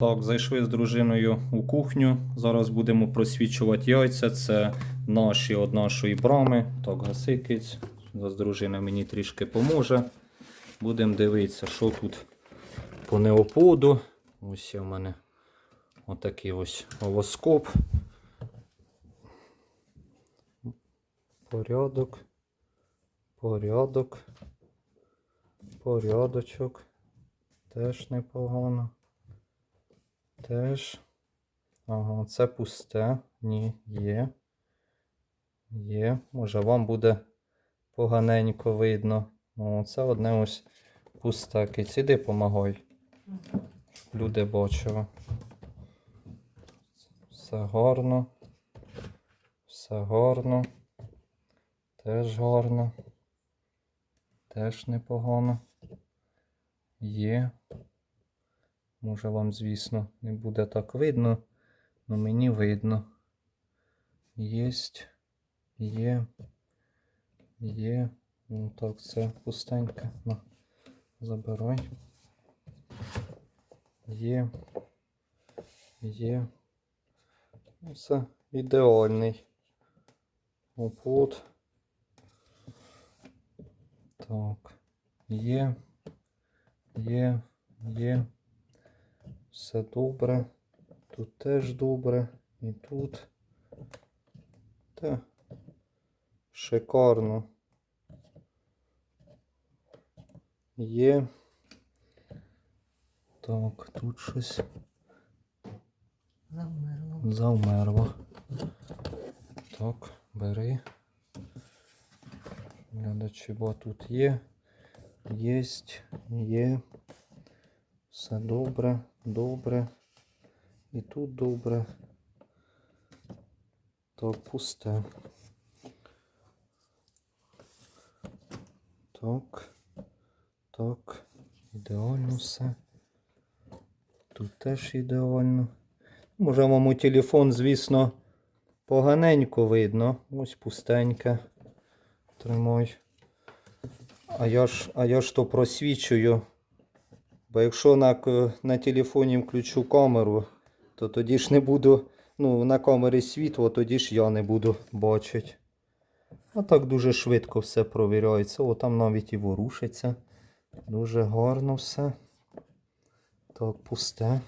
Так, зайшли з дружиною у кухню. Зараз будемо просвічувати яйця. Це наші від нашої брами. Так, гасикець. Зараз дружина мені трішки поможе. Будемо дивитися, що тут по неоподу. Ось в мене отакий ось овоскоп. Порядок. Порядок. Порядочок. Теж непогано. Теж. Ага, це пусте. Ні, є. Є. Може вам буде поганенько видно. О, це одне ось пусте. Киць, іди помагай. Люди бачили. Все гарно. Все гарно. Теж гарно. Теж непогано. Є. Може вам, звісно, не буде так видно, але мені видно. Єсть, є, є. Ну так, це пустеньке. На, забирай. Є. Є. Ну, Це ідеальний оплот. Так. Є. Є. Є. Все добре. Тут теж добре. І тут. Та. Шикарно. Є. Так, тут щось Замерло. завмерло. Так, бери. Глядачі, бо тут є. Єсть, є. Все добре, добре. І тут добре. Так, пусте. Так. Так. Ідеально все. Тут теж ідеально. Може вам у телефон, звісно, поганенько видно. Ось пустеньке. Тримай. А я ж, а я ж то просвічую. Бо якщо на, на телефоні включу камеру, то тоді ж не буду. Ну, на камері світло, тоді ж я не буду бачити. А так дуже швидко все провіряється. О, там навіть і ворушиться. Дуже гарно все. Так, пусте.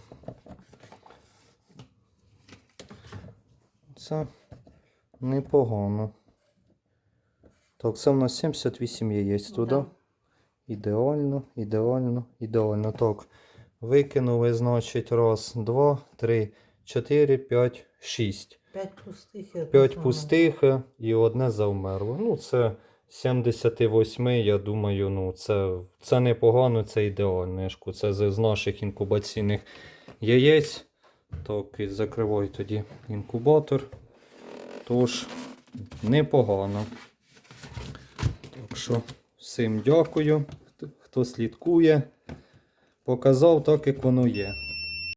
Це непогано. Так, це в нас 78 яєць туди. Ідеально, ідеально, ідеально. Так. Викинули, значить, раз, два, три, чотири, п'ять, шість. П'ять пустих. П'ять пустих е, і одне завмерло. Ну, це 78, я думаю, ну, це, це непогано, це ідеально. Це з наших інкубаційних яєць. Так, і закривай тоді інкубатор. Тож, непогано. Так що, всім дякую, хто- слідкує. Показав так, як воно є.